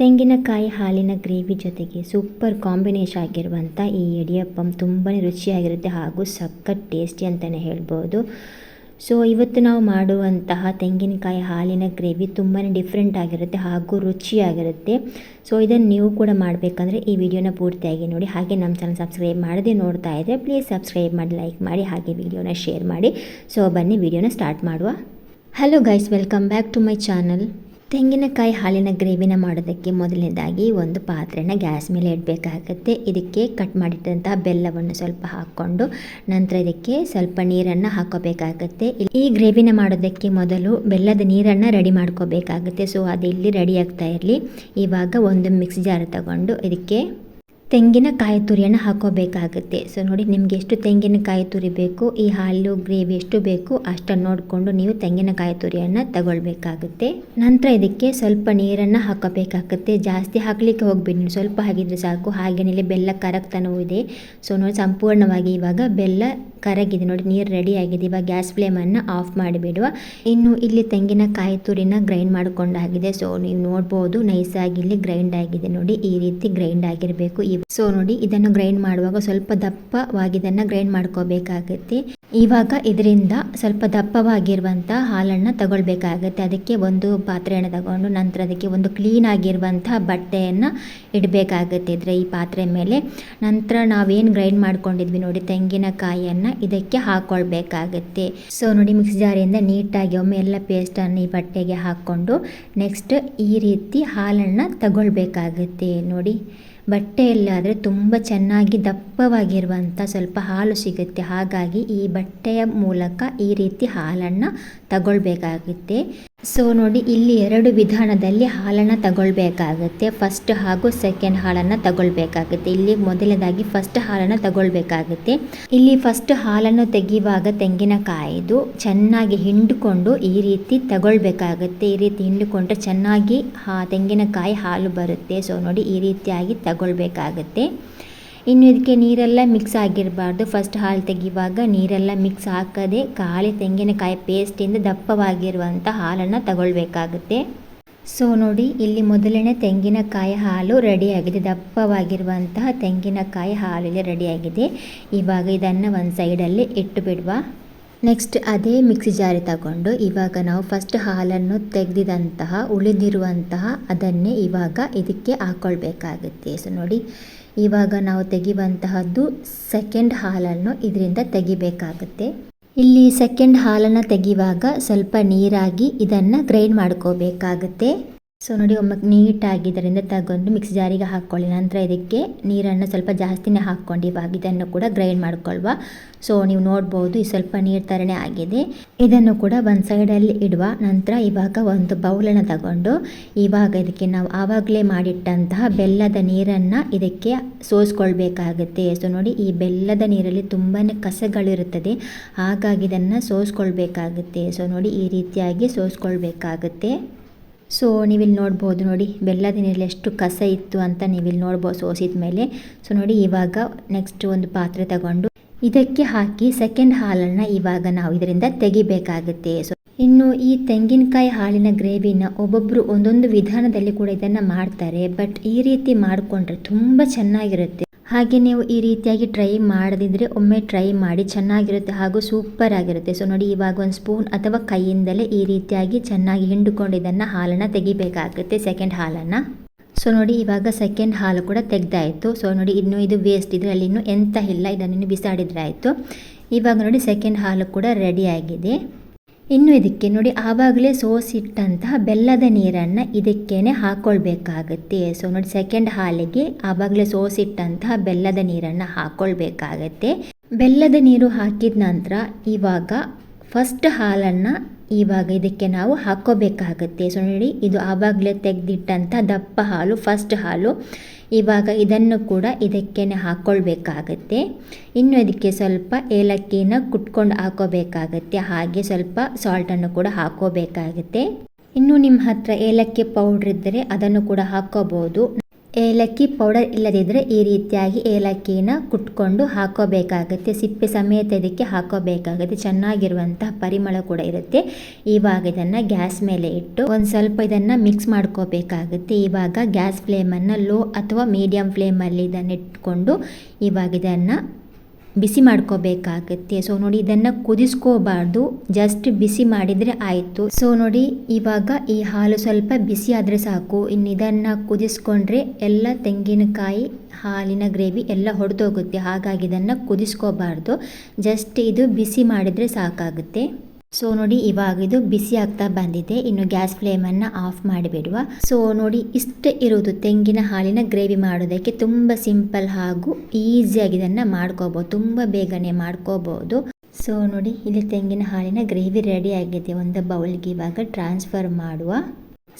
ತೆಂಗಿನಕಾಯಿ ಹಾಲಿನ ಗ್ರೇವಿ ಜೊತೆಗೆ ಸೂಪರ್ ಕಾಂಬಿನೇಷನ್ ಆಗಿರುವಂಥ ಈ ಇಡಿಯಪ್ಪಂ ತುಂಬಾ ರುಚಿಯಾಗಿರುತ್ತೆ ಹಾಗೂ ಸಖತ್ ಟೇಸ್ಟಿ ಅಂತಲೇ ಹೇಳ್ಬೋದು. ಸೊ ಇವತ್ತು ನಾವು ಮಾಡುವಂತಹ ತೆಂಗಿನಕಾಯಿ ಹಾಲಿನ ಗ್ರೇವಿ ತುಂಬಾ ಡಿಫ್ರೆಂಟ್ ಆಗಿರುತ್ತೆ ಹಾಗೂ ರುಚಿಯಾಗಿರುತ್ತೆ. ಸೊ ಇದನ್ನು ನೀವು ಕೂಡ ಮಾಡಬೇಕಂದ್ರೆ ಈ ವಿಡಿಯೋನ ಪೂರ್ತಿಯಾಗಿ ನೋಡಿ. ಹಾಗೆ ನಮ್ಮ ಚಾನಲ್ ಸಬ್ಸ್ಕ್ರೈಬ್ ಮಾಡದೆ ನೋಡ್ತಾ ಇದ್ದರೆ ಪ್ಲೀಸ್ ಸಬ್ಸ್ಕ್ರೈಬ್ ಮಾಡಿ ಲೈಕ್ ಮಾಡಿ, ಹಾಗೆ ವಿಡಿಯೋನ ಶೇರ್ ಮಾಡಿ. ಸೊ ಬನ್ನಿ, ವಿಡಿಯೋನ ಸ್ಟಾರ್ಟ್ ಮಾಡುವ. Hello guys welcome back to my channel ತೆಂಗಿನಕಾಯಿ ಹಾಲಿನ ಗ್ರೇವಿನ ಮಾಡೋದಕ್ಕೆ ಮೊದಲನೇದಾಗಿ ಒಂದು ಪಾತ್ರೆನ ಗ್ಯಾಸ್ ಮೇಲೆ ಇಡಬೇಕಾಗತ್ತೆ. ಇದಕ್ಕೆ ಕಟ್ ಮಾಡಿಟ್ಟಂತಹ ಬೆಲ್ಲವನ್ನು ಸ್ವಲ್ಪ ಹಾಕ್ಕೊಂಡು ನಂತರ ಇದಕ್ಕೆ ಸ್ವಲ್ಪ ನೀರನ್ನು ಹಾಕೋಬೇಕಾಗುತ್ತೆ. ಈ ಗ್ರೇವಿನ ಮಾಡೋದಕ್ಕೆ ಮೊದಲು ಬೆಲ್ಲದ ನೀರನ್ನು ರೆಡಿ ಮಾಡ್ಕೋಬೇಕಾಗುತ್ತೆ. ಸೊ ಅದು ಇಲ್ಲಿ ರೆಡಿ ಆಗ್ತಾ ಇರಲಿ. ಇವಾಗ ಒಂದು ಮಿಕ್ಸ್ ಜಾರ್ ತಗೊಂಡು ಇದಕ್ಕೆ ತೆಂಗಿನಕಾಯಿ ತುರಿಯನ್ನು ಹಾಕೋಬೇಕಾಗುತ್ತೆ. ಸೊ ನೋಡಿ, ನಿಮ್ಗೆ ಎಷ್ಟು ತೆಂಗಿನಕಾಯಿ ತುರಿ ಬೇಕು, ಈ ಹಾಲು, ಗ್ರೇವಿ ಎಷ್ಟು ಬೇಕು, ಅಷ್ಟನ್ನು ನೋಡಿಕೊಂಡು ನೀವು ತೆಂಗಿನಕಾಯಿ ತುರಿಯನ್ನು ತಗೊಳ್ಬೇಕಾಗುತ್ತೆ. ನಂತರ ಇದಕ್ಕೆ ಸ್ವಲ್ಪ ನೀರನ್ನು ಹಾಕೋಬೇಕಾಗುತ್ತೆ. ಜಾಸ್ತಿ ಹಾಕಲಿಕ್ಕೆ ಹೋಗಬೇಡಿ. ಸ್ವಲ್ಪ ಹಾಕಿದರೆ ಸಾಕು. ಹಾಗೇನಿಲ್ಲ ಬೆಲ್ಲ ಕರಗ್ತಾನೂ ಇದೆ. ಸೊ ನೋಡಿ, ಸಂಪೂರ್ಣವಾಗಿ ಇವಾಗ ಬೆಲ್ಲ ಕರಗಿದೆ. ನೋಡಿ, ನೀರು ರೆಡಿ ಆಗಿದೆ. ಇವಾಗ ಗ್ಯಾಸ್ ಫ್ಲೇಮನ್ನು ಆಫ್ ಮಾಡಿಬಿಡುವ. ಇನ್ನು ಇಲ್ಲಿ ತೆಂಗಿನಕಾಯಿ ತುರಿನ ಗ್ರೈಂಡ್ ಮಾಡಿಕೊಂಡಾಗಿದೆ. ಸೊ ನೀವು ನೋಡ್ಬೋದು, ನೈಸಾಗಿ ಇಲ್ಲಿ ಗ್ರೈಂಡ್ ಆಗಿದೆ. ನೋಡಿ, ಈ ರೀತಿ ಗ್ರೈಂಡ್ ಆಗಿರಬೇಕು. ಸೊ ನೋಡಿ, ಇದನ್ನು ಗ್ರೈಂಡ್ ಮಾಡುವಾಗ ಸ್ವಲ್ಪ ದಪ್ಪವಾಗಿ ಇದನ್ನು ಗ್ರೈಂಡ್ ಮಾಡ್ಕೋಬೇಕಾಗುತ್ತೆ. ಇವಾಗ ಇದರಿಂದ ಸ್ವಲ್ಪ ದಪ್ಪವಾಗಿರುವಂಥ ಹಾಲನ್ನು ತಗೊಳ್ಬೇಕಾಗುತ್ತೆ. ಅದಕ್ಕೆ ಒಂದು ಪಾತ್ರೆಯನ್ನು ತಗೊಂಡು ನಂತರ ಅದಕ್ಕೆ ಒಂದು ಕ್ಲೀನ್ ಆಗಿರುವಂಥ ಬಟ್ಟೆಯನ್ನು ಇಡಬೇಕಾಗುತ್ತೆ ಇದ್ರೆ ಈ ಪಾತ್ರೆ ಮೇಲೆ. ನಂತರ ನಾವೇನು ಗ್ರೈಂಡ್ ಮಾಡ್ಕೊಂಡಿದ್ವಿ ನೋಡಿ, ತೆಂಗಿನಕಾಯಿಯನ್ನು ಇದಕ್ಕೆ ಹಾಕ್ಕೊಳ್ಬೇಕಾಗತ್ತೆ ಸೊ ನೋಡಿ ಮಿಕ್ಸ್ ಜಾರಿಯಿಂದ ನೀಟಾಗಿ ಒಮ್ಮೆ ಎಲ್ಲ ಪೇಸ್ಟನ್ನು ಈ ಬಟ್ಟೆಗೆ ಹಾಕ್ಕೊಂಡು ನೆಕ್ಸ್ಟ್ ಈ ರೀತಿ ಹಾಲನ್ನು ತಗೊಳ್ಬೇಕಾಗತ್ತೆ ನೋಡಿ. ಬಟ್ಟೆಯಲ್ಲಾದರೆ ತುಂಬ ಚೆನ್ನಾಗಿ ದಪ್ಪವಾಗಿರುವಂಥ ಸ್ವಲ್ಪ ಹಾಲು ಸಿಗುತ್ತೆ. ಹಾಗಾಗಿ ಈ ಬಟ್ಟೆಯ ಮೂಲಕ ಈ ರೀತಿ ಹಾಲನ್ನು ತಗೊಳ್ಬೇಕಾಗುತ್ತೆ. ಸೊ ನೋಡಿ, ಇಲ್ಲಿ ಎರಡು ವಿಧಾನದಲ್ಲಿ ಹಾಲನ್ನು ತಗೊಳ್ಬೇಕಾಗುತ್ತೆ. ಫಸ್ಟ್ ಹಾಗೂ ಸೆಕೆಂಡ್ ಹಾಲನ್ನು ತಗೊಳ್ಬೇಕಾಗುತ್ತೆ. ಇಲ್ಲಿ ಮೊದಲನೇದಾಗಿ ಫಸ್ಟ್ ಹಾಲನ್ನು ತಗೊಳ್ಬೇಕಾಗುತ್ತೆ. ಇಲ್ಲಿ ಫಸ್ಟ್ ಹಾಲನ್ನು ತೆಗೆಯುವಾಗ ತೆಂಗಿನಕಾಯಿದು ಚೆನ್ನಾಗಿ ಹಿಂಡ್ಕೊಂಡು ಈ ರೀತಿ ತಗೊಳ್ಬೇಕಾಗುತ್ತೆ. ಈ ರೀತಿ ಹಿಂಡ್ಕೊಂಡ್ರೆ ಚೆನ್ನಾಗಿ ಹಾ, ತೆಂಗಿನಕಾಯಿ ಹಾಲು ಬರುತ್ತೆ. ಸೊ ನೋಡಿ, ಈ ರೀತಿಯಾಗಿ ತಗೊಳ್ಬೇಕಾಗುತ್ತೆ. ಇನ್ನು ಇದಕ್ಕೆ ನೀರೆಲ್ಲ ಮಿಕ್ಸ್ ಆಗಿರಬಾರ್ದು. ಫಸ್ಟ್ ಹಾಲು ತೆಗೆಯುವಾಗ ನೀರೆಲ್ಲ ಮಿಕ್ಸ್ ಹಾಕದೆ ಖಾಲಿ ತೆಂಗಿನಕಾಯಿ ಪೇಸ್ಟಿಂದ ದಪ್ಪವಾಗಿರುವಂಥ ಹಾಲನ್ನು ತಗೊಳ್ಬೇಕಾಗುತ್ತೆ. ಸೊ ನೋಡಿ, ಇಲ್ಲಿ ಮೊದಲನೇ ತೆಂಗಿನಕಾಯಿ ಹಾಲು ರೆಡಿಯಾಗಿದೆ. ದಪ್ಪವಾಗಿರುವಂತಹ ತೆಂಗಿನಕಾಯಿ ಹಾಲು ಇಲ್ಲಿ ರೆಡಿಯಾಗಿದೆ. ಇವಾಗ ಇದನ್ನು ಒಂದು ಸೈಡಲ್ಲಿ ಇಟ್ಟು ಬಿಡುವ. ನೆಕ್ಸ್ಟ್ ಅದೇ ಮಿಕ್ಸಿ ಜಾರಿ ತಗೊಂಡು ಇವಾಗ ನಾವು ಫಸ್ಟ್ ಹಾಲನ್ನು ತೆಗೆದಿದಂತಹ, ಉಳಿದಿರುವಂತಹ ಅದನ್ನೇ ಇವಾಗ ಇದಕ್ಕೆ ಹಾಕ್ಕೊಳ್ಬೇಕಾಗುತ್ತೆ ಸೊ ನೋಡಿ, ಇವಾಗ ನಾವು ತೆಗೆಯುವಂತಹದ್ದು ಸೆಕೆಂಡ್ ಹಾಲನ್ನು ಇದರಿಂದ ತೆಗಿಬೇಕಾಗುತ್ತೆ. ಇಲ್ಲಿ ಸೆಕೆಂಡ್ ಹಾಲನ್ನು ತೆಗೆಯುವಾಗ ಸ್ವಲ್ಪ ನೀರಾಗಿ ಇದನ್ನು ಗ್ರೈಂಡ್ ಮಾಡ್ಕೋಬೇಕಾಗುತ್ತೆ. ಸೊ ನೋಡಿ ಒಮ್ಮೆ ನೀಟಾಗಿ ಇದರಿಂದ ತಗೊಂಡು ಮಿಕ್ಸಿ ಜಾರಿಗೆ ಹಾಕ್ಕೊಳ್ಳಿ ನಂತರ ಇದಕ್ಕೆ ನೀರನ್ನು ಸ್ವಲ್ಪ ಜಾಸ್ತಿನೇ ಹಾಕ್ಕೊಂಡು ಇವಾಗ ಇದನ್ನು ಕೂಡ ಗ್ರೈಂಡ್ ಮಾಡ್ಕೊಳ್ವಾ. ಸೊ ನೀವು ನೋಡ್ಬೋದು, ಈ ಸ್ವಲ್ಪ ನೀರು ಥರನೇ ಆಗಿದೆ. ಇದನ್ನು ಕೂಡ ಒಂದು ಸೈಡಲ್ಲಿ ಇಡುವ. ನಂತರ ಇವಾಗ ಒಂದು ಬೌಲನ್ನು ತಗೊಂಡು ಇವಾಗ ಇದಕ್ಕೆ ನಾವು ಆವಾಗಲೇ ಮಾಡಿಟ್ಟಂತಹ ಬೆಲ್ಲದ ನೀರನ್ನು ಇದಕ್ಕೆ ಸೋಸ್ಕೊಳ್ಬೇಕಾಗುತ್ತೆ. ಸೊ ನೋಡಿ, ಈ ಬೆಲ್ಲದ ನೀರಲ್ಲಿ ತುಂಬಾ ಕಸಗಳಿರುತ್ತದೆ. ಹಾಗಾಗಿ ಇದನ್ನು ಸೋಸ್ಕೊಳ್ಬೇಕಾಗುತ್ತೆ. ಸೊ ನೋಡಿ, ಈ ರೀತಿಯಾಗಿ ಸೋಸ್ಕೊಳ್ಬೇಕಾಗುತ್ತೆ. ಸೊ ನೀವಿಲ್ಲಿ ನೋಡ್ಬೋದು ನೋಡಿ, ಬೆಲ್ಲದ ನೀರಲ್ಲಿ ಎಷ್ಟು ಕಸ ಇತ್ತು ಅಂತ ನೀವಿಲ್ಲಿ ನೋಡ್ಬೋದು ಸೋಸಿದ ಮೇಲೆ. ಸೊ ನೋಡಿ, ಇವಾಗ ನೆಕ್ಸ್ಟ್ ಒಂದು ಪಾತ್ರೆ ತಗೊಂಡು ಇದಕ್ಕೆ ಹಾಕಿ ಸೆಕೆಂಡ್ ಹಾಲನ್ನು ಇವಾಗ ನಾವು ಇದರಿಂದ ತೆಗಿಬೇಕಾಗುತ್ತೆ. ಸೊ ಇನ್ನು ಈ ತೆಂಗಿನಕಾಯಿ ಹಾಲಿನ ಗ್ರೇವಿನ ಒಬ್ಬೊಬ್ಬರು ಒಂದೊಂದು ವಿಧಾನದಲ್ಲಿ ಕೂಡ ಇದನ್ನು ಮಾಡ್ತಾರೆ. ಬಟ್ ಈ ರೀತಿ ಮಾಡಿಕೊಂಡ್ರೆ ತುಂಬ ಚೆನ್ನಾಗಿರುತ್ತೆ. ಹಾಗೆ ನೀವು ಈ ರೀತಿಯಾಗಿ ಟ್ರೈ ಮಾಡದಿದ್ದರೆ ಒಮ್ಮೆ ಟ್ರೈ ಮಾಡಿ ಚೆನ್ನಾಗಿರುತ್ತೆ ಹಾಗೂ ಸೂಪರ್ ಆಗಿರುತ್ತೆ. ಸೊ ನೋಡಿ ಇವಾಗ ಒಂದು ಸ್ಪೂನ್ ಅಥವಾ ಕೈಯಿಂದಲೇ ಈ ರೀತಿಯಾಗಿ ಚೆನ್ನಾಗಿ ಹಿಂಡುಕೊಂಡು ಇದನ್ನು ಹಾಲನ್ನು ತೆಗಿಬೇಕಾಗುತ್ತೆ ಸೆಕೆಂಡ್ ಹಾಲನ್ನು. ಸೊ ನೋಡಿ ಇವಾಗ ಸೆಕೆಂಡ್ ಹಾಲು ಕೂಡ ತೆಗ್ದಾಯಿತು. ಸೊ ನೋಡಿ ಇನ್ನು ಇದು ವೇಸ್ಟ್ ಇದರಲ್ಲಿ ಇನ್ನೂ ಎಂಥ ಇಲ್ಲ, ಇದನ್ನು ಬಿಸಾಡಿದ್ರೆ ಆಯಿತು. ಇವಾಗ ನೋಡಿ ಸೆಕೆಂಡ್ ಹಾಲು ಕೂಡ ರೆಡಿ ಆಗಿದೆ. ಇನ್ನು ಇದಕ್ಕೆ ನೋಡಿ ಆವಾಗಲೇ ಸೋಸಿಟ್ಟಂತಹ ಬೆಲ್ಲದ ನೀರನ್ನು ಇದಕ್ಕೇ ಹಾಕ್ಕೊಳ್ಬೇಕಾಗತ್ತೆ ಸೊ ನೋಡಿ ಸೆಕೆಂಡ್ ಹಾಲಿಗೆ ಆವಾಗಲೇ ಸೋಸಿಟ್ಟಂತಹ ಬೆಲ್ಲದ ನೀರನ್ನು ಹಾಕ್ಕೊಳ್ಬೇಕಾಗತ್ತೆ ಬೆಲ್ಲದ ನೀರು ಹಾಕಿದ ನಂತರ ಇವಾಗ ಫಸ್ಟ್ ಹಾಲನ್ನು ಇವಾಗ ಇದಕ್ಕೆ ನಾವು ಹಾಕ್ಕೋಬೇಕಾಗತ್ತೆ. ಸೊ ನೋಡಿ ಇದು ಆವಾಗಲೇ ತೆಗೆದಿಟ್ಟಂಥ ದಪ್ಪ ಹಾಲು ಫಸ್ಟ್ ಹಾಲು. ಇವಾಗ ಇದನ್ನು ಕೂಡ ಇದಕ್ಕೆ ಹಾಕ್ಕೊಳ್ಬೇಕಾಗತ್ತೆ ಇನ್ನು ಇದಕ್ಕೆ ಸ್ವಲ್ಪ ಏಲಕ್ಕಿನ ಕುಟ್ಕೊಂಡು ಹಾಕೋಬೇಕಾಗತ್ತೆ. ಹಾಗೆ ಸ್ವಲ್ಪ ಸಾಲ್ಟನ್ನು ಕೂಡ ಹಾಕೋಬೇಕಾಗತ್ತೆ. ಇನ್ನು ನಿಮ್ಮ ಹತ್ರ ಏಲಕ್ಕಿ ಪೌಡ್ರ್ ಇದ್ದರೆ ಅದನ್ನು ಕೂಡ ಹಾಕ್ಕೋಬೋದು ಏಲಕ್ಕಿ ಪೌಡರ್ ಇಲ್ಲದಿದ್ದರೆ ಈ ರೀತಿಯಾಗಿ ಏಲಕ್ಕಿನ ಕುಟ್ಕೊಂಡು ಹಾಕೋಬೇಕಾಗುತ್ತೆ. ಸಿಪ್ಪೆ ಸಮೇತ ಇದಕ್ಕೆ ಹಾಕೋಬೇಕಾಗುತ್ತೆ. ಚೆನ್ನಾಗಿರುವಂತಹ ಪರಿಮಳ ಕೂಡ ಇರುತ್ತೆ. ಇವಾಗ ಇದನ್ನು ಗ್ಯಾಸ್ ಮೇಲೆ ಇಟ್ಟು ಒಂದು ಸ್ವಲ್ಪ ಇದನ್ನು ಮಿಕ್ಸ್ ಮಾಡ್ಕೋಬೇಕಾಗುತ್ತೆ. ಇವಾಗ ಗ್ಯಾಸ್ ಫ್ಲೇಮನ್ನು ಲೋ ಅಥವಾ ಮೀಡಿಯಮ್ ಫ್ಲೇಮಲ್ಲಿ ಇದನ್ನು ಇಟ್ಕೊಂಡು ಇವಾಗ ಇದನ್ನು ಬಿಸಿ ಮಾಡ್ಕೋಬೇಕಾಗುತ್ತೆ. ಸೊ ನೋಡಿ, ಇದನ್ನು ಕುದಿಸ್ಕೋಬಾರ್ದು. ಜಸ್ಟ್ ಬಿಸಿ ಮಾಡಿದರೆ ಆಯಿತು. ಸೊ ನೋಡಿ, ಇವಾಗ ಈ ಹಾಲು ಸ್ವಲ್ಪ ಬಿಸಿ ಆದರೆ ಸಾಕು. ಇನ್ನು ಇದನ್ನು ಕುದಿಸ್ಕೊಂಡ್ರೆ ಎಲ್ಲ ತೆಂಗಿನಕಾಯಿ, ಹಾಲಿನ ಗ್ರೇವಿ ಎಲ್ಲ ಹೊಡೆದೋಗುತ್ತೆ. ಹಾಗಾಗಿ ಇದನ್ನು ಕುದಿಸ್ಕೋಬಾರ್ದು. ಜಸ್ಟ್ ಇದು ಬಿಸಿ ಮಾಡಿದರೆ ಸಾಕಾಗುತ್ತೆ. ಸೊ ನೋಡಿ, ಇವಾಗ ಇದು ಬಿಸಿ ಆಗ್ತಾ ಬಂದಿದೆ. ಇನ್ನು ಗ್ಯಾಸ್ ಫ್ಲೇಮನ್ನು ಆಫ್ ಮಾಡಿಬಿಡುವ. ಸೊ ನೋಡಿ, ಇಷ್ಟೇ ಇರೋದು ತೆಂಗಿನ ಹಾಲಿನ ಗ್ರೇವಿ ಮಾಡೋದಕ್ಕೆ ತುಂಬ ಸಿಂಪಲ್ ಹಾಗೂ ಈಸಿಯಾಗಿ ಇದನ್ನು ಮಾಡ್ಕೋಬೋದು. ತುಂಬ ಬೇಗನೆ ಮಾಡ್ಕೋಬೋದು. ಸೊ ನೋಡಿ, ಇಲ್ಲಿ ತೆಂಗಿನ ಹಾಲಿನ ಗ್ರೇವಿ ರೆಡಿ ಆಗಿದೆ. ಒಂದು ಬೌಲ್ಗೆ ಇವಾಗ ಟ್ರಾನ್ಸ್ಫರ್ ಮಾಡುವ.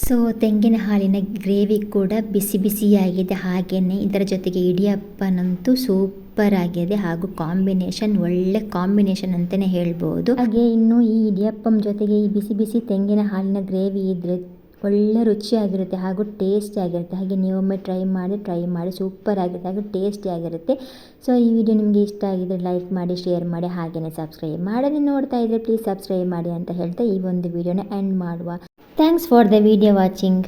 ಸೊ ತೆಂಗಿನ ಹಾಲಿನ ಗ್ರೇವಿ ಕೂಡ ಬಿಸಿ ಬಿಸಿಯಾಗಿದೆ. ಹಾಗೆಯೇ ಇದರ ಜೊತೆಗೆ ಇಡಿಯಪ್ಪನಂತೂ ಸೂಪರ್ ಆಗಿದೆ ಹಾಗೂ ಕಾಂಬಿನೇಷನ್, ಒಳ್ಳೆ ಕಾಂಬಿನೇಷನ್ ಅಂತಲೇ ಹೇಳ್ಬೋದು. ಹಾಗೆ ಇನ್ನು ಈ ಇಡಿಯಪ್ಪಂ ಜೊತೆಗೆ ಈ ಬಿಸಿ ಬಿಸಿ ತೆಂಗಿನ ಹಾಲಿನ ಗ್ರೇವಿ ಇದ್ರೆ ಒಳ್ಳೆ ರುಚಿಯಾಗಿರುತ್ತೆ ಹಾಗೂ ಟೇಸ್ಟಿ ಆಗಿರುತ್ತೆ. ಹಾಗೆ ನೀವೊಮ್ಮೆ ಟ್ರೈ ಮಾಡಿ ಟ್ರೈ ಮಾಡಿ, ಸೂಪರ್ ಆಗಿರುತ್ತೆ ಹಾಗೂ ಟೇಸ್ಟಿ ಆಗಿರುತ್ತೆ. ಸೊ ಈ ವಿಡಿಯೋ ನಿಮಗೆ ಇಷ್ಟ ಆಗಿದ್ರೆ ಲೈಕ್ ಮಾಡಿ, ಶೇರ್ ಮಾಡಿ, ಹಾಗೆಯೇ ಸಬ್ಸ್ಕ್ರೈಬ್ ಮಾಡದೆ ನೋಡ್ತಾ ಇದ್ದರೆ ಪ್ಲೀಸ್ ಸಬ್ಸ್ಕ್ರೈಬ್ ಮಾಡಿ ಅಂತ ಹೇಳ್ತಾ ಈ ಒಂದು ವಿಡಿಯೋನ ಎಂಡ್ ಮಾಡುವ. Thanks for the video watching.